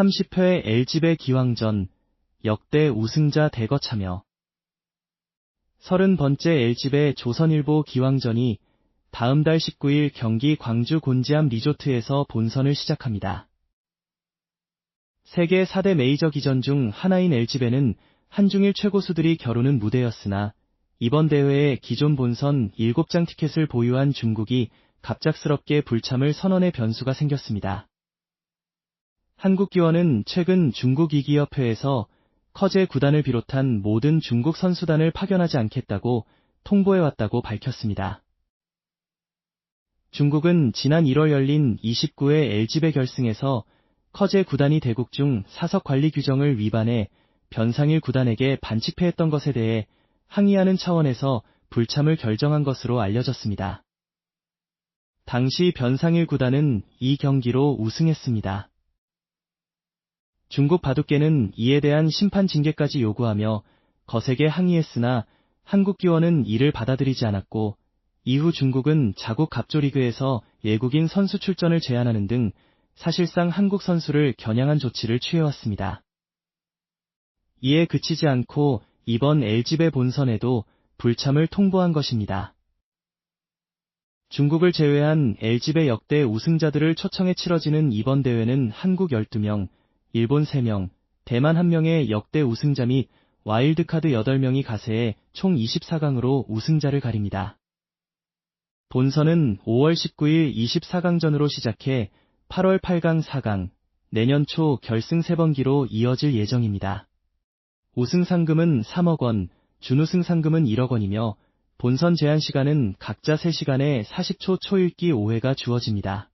30회 LG배 기왕전 역대 우승자 대거 참여 30번째 LG배 조선일보 기왕전이 다음 달 19일 경기 광주 곤지암 리조트에서 본선을 시작합니다. 세계 4대 메이저 기전 중 하나인 LG배는 한중일 최고수들이 겨루는 무대였으나 이번 대회에 기존 본선 7장 티켓을 보유한 중국이 갑작스럽게 불참을 선언의 변수가 생겼습니다. 한국기원은 최근 중국 이기협회에서 커제 구단을 비롯한 모든 중국 선수단을 파견하지 않겠다고 통보해왔다고 밝혔습니다. 중국은 지난 1월 열린 29회 LG배 결승에서 커제 구단이 대국 중 사석 관리 규정을 위반해 변상일 구단에게 반칙패했던 것에 대해 항의하는 차원에서 불참을 결정한 것으로 알려졌습니다. 당시 변상일 구단은 이 경기로 우승했습니다. 중국 바둑계는 이에 대한 심판 징계까지 요구하며 거세게 항의했으나 한국 기원은 이를 받아들이지 않았고 이후 중국은 자국 갑조리그에서 예국인 선수 출전을 제한하는 등 사실상 한국 선수를 겨냥한 조치를 취해왔습니다. 이에 그치지 않고 이번 LG배 본선에도 불참을 통보한 것입니다. 중국을 제외한 LG배 역대 우승자들을 초청해 치러지는 이번 대회는 한국 12명, 일본 3명, 대만 1명의 역대 우승자 및 와일드카드 8명이 가세해 총 24강으로 우승자를 가립니다. 본선은 5월 19일 24강전으로 시작해 8월 8강 4강, 내년 초 결승 3번기로 이어질 예정입니다. 우승 상금은 3억 원, 준우승 상금은 1억 원이며 본선 제한 시간은 각자 3시간에 40초 초읽기 5회가 주어집니다.